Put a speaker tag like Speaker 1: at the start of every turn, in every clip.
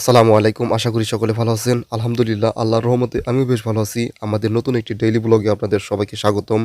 Speaker 1: আসসালামু আলাইকুম, আশা করি সকলে ভালো আছেন। আলহামদুলিল্লাহ, আল্লাহর রহমতে আমিও বেশ ভালো আছি। আমাদের নতুন একটি ডেইলি ব্লগে আপনাদের সবাইকে স্বাগতম।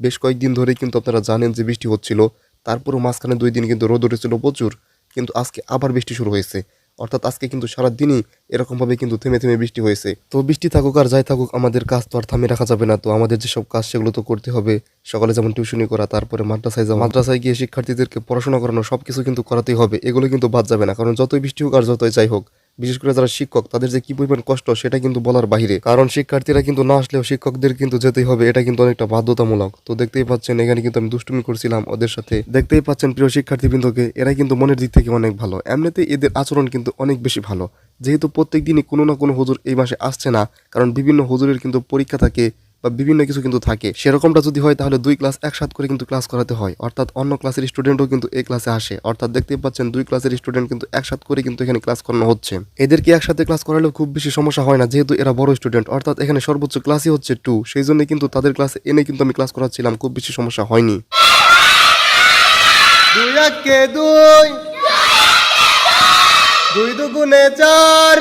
Speaker 1: বেশ কয়েকদিন ধরেই কিন্তু আপনারা জানেন যে বৃষ্টি হচ্ছিল। তারপরও মাঝখানে দুই দিন কিন্তু রোদ উঠেছিল প্রচুর। কিন্তু আজকে আবার বৃষ্টি শুরু হয়েছে। অর্থাৎ আজকে কিন্তু সারা দিনই এরকমভাবে কিন্তু থেমে থেমে বৃষ্টি হয়েছে। তো বৃষ্টি থাকুক আর যাই থাকুক, আমাদের কাজ তো আর থামে রাখা যাবে না। তো আমাদের যেসব কাজ, সেগুলো তো করতে হবে। সকালে যেমন টিউশনি করা, তারপরে মাদ্রাসায় যাওয়া, মাদ্রাসায় গিয়ে শিক্ষার্থীদেরকে পড়াশোনা করানো সব কিছু কিন্তু করাতেই হবে। এগুলো কিন্তু বাদ যাবে না। কারণ যতই বৃষ্টি হোক আর যতই যাই হোক বিশেষ করে যারা শিক্ষক, তাদের যে কি পরিমাণ কষ্ট সেটা কিন্তু বলার বাইরে কারণ শিক্ষার্থীরা কিন্তু না আসলেও শিক্ষকদের কিন্তু যেতেই হবে, এটা কিন্তু অনেকটা বাধ্যতামূলক। তো দেখতেই পাচ্ছেন, এখানে কিন্তু আমি দুষ্টুমি করছিলাম ওদের সাথে। দেখতেই পাচ্ছেন প্রিয় শিক্ষার্থীবৃন্দকে, এরা কিন্তু মনের দিক থেকে অনেক ভালো। এমনিতে এদের আচরণ কিন্তু অনেক বেশি ভালো। যেহেতু প্রত্যেক দিনই কোনো না কোনো হুজুর এই মাসে আসছে না, কারণ বিভিন্ন হুজুরের কিন্তু পরীক্ষা থাকে বা বিভিন্ন কিছু কিন্তু থাকে। সেরকমটা যদি হয় তাহলে দুই ক্লাস একসাথে করে কিন্তু ক্লাস করাতে হয়। অর্থাৎ অন্য ক্লাসের স্টুডেন্টও কিন্তু এই ক্লাসে আসে। অর্থাৎ দেখতেই পাচ্ছেন দুই ক্লাসের স্টুডেন্ট কিন্তু একসাথে করে কিন্তু এখানে ক্লাস করানো হচ্ছে। এদেরকে একসাথে ক্লাস করালেও খুব বেশি সমস্যা হয় না, যেহেতু এরা বড় স্টুডেন্ট অর্থাৎ এখানে সর্বোচ্চ ক্লাসই হচ্ছে টু সেই জন্য কিন্তু তাদের ক্লাসে এনে কিন্তু আমি ক্লাস করাচ্ছিলাম, খুব বেশি সমস্যা হয়নি।
Speaker 2: দুই দুগুণে চার।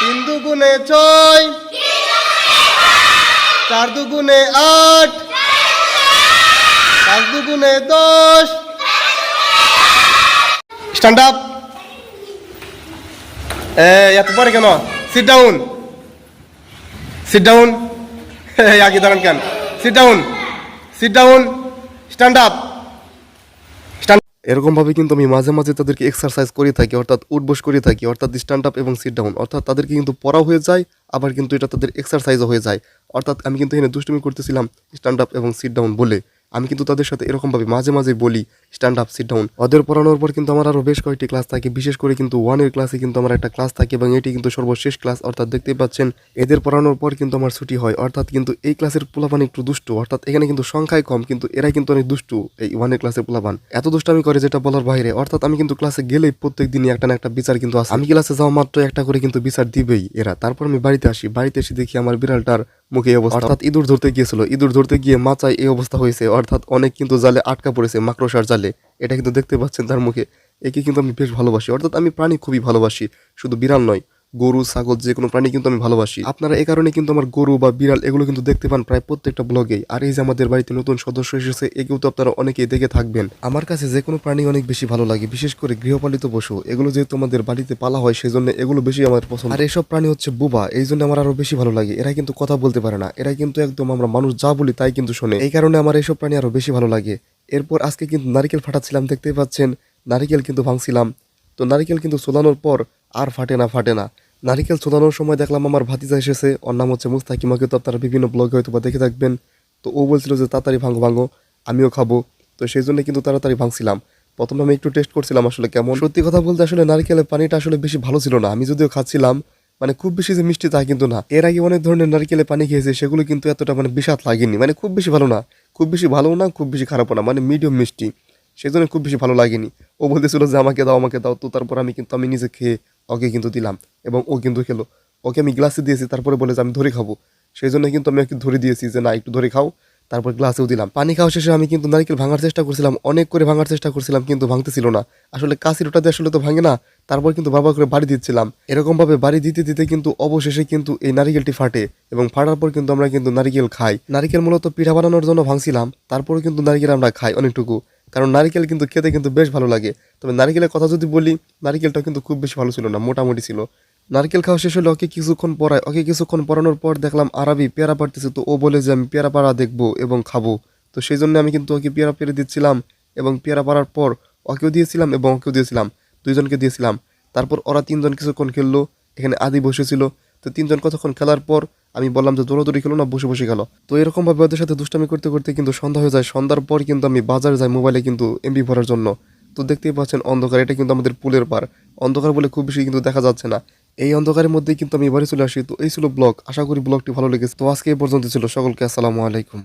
Speaker 2: তিন দুগুণে ছয়। চার দুগুণে আট, পাঁচ দুগুণে দশ। স্ট্যান্ড আপ এত পরে কেন? সিট ডাউন সিট ডাউন আগে দাঁড়ান কেন? Sit down sit down stand up
Speaker 1: এরকম ভাবে কিন্তু আমি মাঝে মাঝে তাদেরকে এক্সারসাইজ করে থাকি, অর্থাৎ উঠ বস করে থাকি, অর্থাৎ স্ট্যান্ড আপ এবং সিট ডাউন অর্থাৎ তাদেরকে কিন্তু পড়াও হয়ে যায়, আবার কিন্তু এটা তাদের এক্সারসাইজও হয়ে যায়। অর্থাৎ আমি কিন্তু এখানে দুষ্টুমি করতেছিলাম স্ট্যান্ড আপ এবং সিট ডাউন বলে। আমি কিন্তু তাদের সাথে এরকমভাবে মাঝে মাঝে বলি স্ট্যান্ড আপ সিট ডাউন ওদের পড়ানোর পর কিন্তু আমার আরও বেশ কয়েকটি ক্লাস থাকে। বিশেষ করে কিন্তু ওয়ানের ক্লাসে কিন্তু আমার একটা ক্লাস থাকে এবং এটি কিন্তু সর্বশেষ ক্লাস অর্থাৎ দেখতে পাচ্ছেন, এদের পড়ানোর পর কিন্তু আমার ছুটি হয়। অর্থাৎ কিন্তু এই ক্লাসের পোলাপান একটু দুষ্টু। অর্থাৎ এখানে কিন্তু সংখ্যায় কম, কিন্তু এরা কিন্তু অনেক দুষ্টু এই ওয়ানের ক্লাসের পোলাপান। এত দুষ্টামি করে যেটা বলার বাইরে। অর্থাৎ আমি কিন্তু ক্লাসে গেলেই প্রত্যেক দিনই একটা না একটা বিচার কিন্তু আসে। আমি ক্লাসে যাওয়া মাত্র একটা করে কিন্তু বিচার দিবেই এরা। তারপর আমি বাড়িতে আসি। বাড়িতে এসে দেখি আমার বিড়ালটার মুখে অবস্থা। অর্থাৎ ইঁদুর ধরতে গিয়েছিল। ইঁদুর ধরতে গিয়ে মাচায় এই অবস্থা হয়েছে। অর্থাৎ অনেক কিন্তু জালে আটকা পড়েছে, মাকড়সার জালে। এটা কিন্তু দেখতে পাচ্ছেন তার মুখে। একে কিন্তু আমি বেশ ভালোবাসি। অর্থাৎ আমি প্রাণী খুবই ভালোবাসি। শুধু বিড়াল নয় গরু, ছাগল, যে কোনো প্রাণী কিন্তু আমি ভালোবাসি। আপনারা এই কারণে কিন্তু আমার গরু বা বিড়াল এগুলো কিন্তু দেখতে পান প্রায় প্রত্যেকটা ব্লগেই। আর এই যে আমাদের বাড়িতে নতুন সদস্য এসেছে, একেও তো আপনারা অনেকেই দেখে থাকবেন। আমার কাছে যে কোনো প্রাণী অনেক বেশি ভালো লাগে, বিশেষ করে গৃহপালিত পশু। এগুলো যেহেতু আমাদের বাড়িতে পালা হয় সেই জন্য এগুলো বেশি আমার পছন্দ। আর এসব প্রাণী হচ্ছে বুবা, এই জন্য আমার আরও বেশি ভালো লাগে। এরা কিন্তু কথা বলতে পারে না। এরা কিন্তু একদম আমরা মানুষ যা বলি তাই কিন্তু শোনে। এই কারণে আমার এইসব প্রাণী আরও বেশি ভালো লাগে। এরপর আজকে কিন্তু নারিকেল ফাটাচ্ছিলাম, দেখতেই পাচ্ছেন। নারিকেল কিন্তু ভাঙছিলাম। তো নারিকেল কিন্তু চোলানোর পর আর ফাটে না ফাটে না। নারিকেল ছোলানোর সময় দেখলাম আমার ভাতিজা এসেছে। ওর নাম হচ্ছে মুস্তাকিমাকে। তো আপনারা বিভিন্ন ব্লগে হয়তো বা দেখে থাকবেন। তো ও বলছিল যে, তাড়াতাড়ি ভাঙো ভাঙো, আমিও খাব। তো সেই জন্য কিন্তু তাড়াতাড়ি ভাঙছিলাম। প্রথমে আমি একটু টেস্ট করছিলাম আসলে কেমন। সত্যি কথা বলতে আসলে নারিকেলের পানিটা আসলে বেশি ভালো ছিল না। আমি যদিও খাচ্ছিলাম মানে খুব বেশি যে মিষ্টি তা কিন্তু না। এর আগে অনেক ধরনের নারকেলের পানি খেয়েছে, সেগুলো কিন্তু এতটা মানে বিষাদ লাগেনি। মানে খুব বেশি ভালো না। খুব বেশি ভালো না, খুব বেশি খারাপও না। মানে মিডিয়াম মিষ্টি। সেই জন্য খুব বেশি ভালো লাগেনি। ও বলতেছিল যে, আমাকে দাও আমাকে দাও। তো তারপর আমি কিন্তু, আমি নিজে খেয়ে ওকে কিন্তু দিলাম এবং ও কিন্তু খেলো। ওকে আমি গ্লাসে দিয়েছি, তারপরে বলে যে আমি ধরে খাব। সেই জন্য কিন্তু আমি ওকে ধরে দিয়েছি যে না, একটু ধরে খাও। তারপর গ্লাসেও দিলাম। পানি খাওয়া শেষে আমি কিন্তু নারকেল ভাঙার চেষ্টা করছিলাম, অনেক করে ভাঙার চেষ্টা করছিলাম, কিন্তু ভাঙতেছিল না। আসলে কাশির ওটা দিয়ে আসলে তো ভাঙে না, তারপর কিন্তু বারবার করে বাড়ি দিচ্ছিলাম। এরকমভাবে বাড়ি দিতে দিতে কিন্তু অবশেষে কিন্তু এই নারিকেলটি ফাটে এবং ফাটার পর কিন্তু আমরা কিন্তু নারিকেল খাই। নারিকেল মূলত পিঠা বানানোর জন্য ভাঙছিলাম তারপরে কিন্তু নারিকেল আমরা খাই অনেকটুকু। কারণ নারিকেল কিন্তু খেতে কিন্তু বেশ ভালো লাগে। তবে নারিকেলের কথা যদি বলি নারিকেলটা কিন্তু খুব বেশি ভালো ছিল না, মোটামুটি ছিল। নারকেল খাওয়া শেষ হলে ওকে কিছুক্ষণ পড়ায়, ওকে কিছুক্ষণ পড়ানোর পর দেখলাম আরবি পেয়ারা পাড়তেছে, তো ও বলে যে আমি পেয়ারা পাড়া দেখব এবং খাব। তো সেই জন্য আমি কিন্তু ওকে পেয়ারা পেরে দিচ্ছিলাম এবং পেয়ারা পাড়ার পর ওকেও দিয়েছিলাম এবং ওকেও দিয়েছিলাম, দুইজনকে দিয়েছিলাম। তারপর ওরা তিনজন কিছুক্ষণ খেললো, এখানে আদি বসেছিল। তো তিনজন কতক্ষণ খেলার পর আমি বললাম যে, দৌড়াদৌড়ি খেলো না, বসে বসে খেলো। তো এরকম ভাবে ওদের সাথে দুষ্টামি করতে করতে কিন্তু সন্ধ্যা হয়ে যায়। সন্ধ্যার পর কিন্তু আমি বাজারে যাই মোবাইলে কিন্তু এমবি ভরার জন্য। তো দেখতেই পাচ্ছেন অন্ধকার, এটা কিন্তু আমাদের পুলের পার অন্ধকার বলে খুব বেশি কিন্তু দেখা যাচ্ছে না। এই অন্ধকারের মধ্যেই কিন্তু আমি বাড়ি চলে আসি। তো এই ছিল ব্লগ। আশা করি ব্লগটি ভালো লেগেছে। তো আজকে এই পর্যন্ত ছিল। সকলকে আসসালামু আলাইকুম।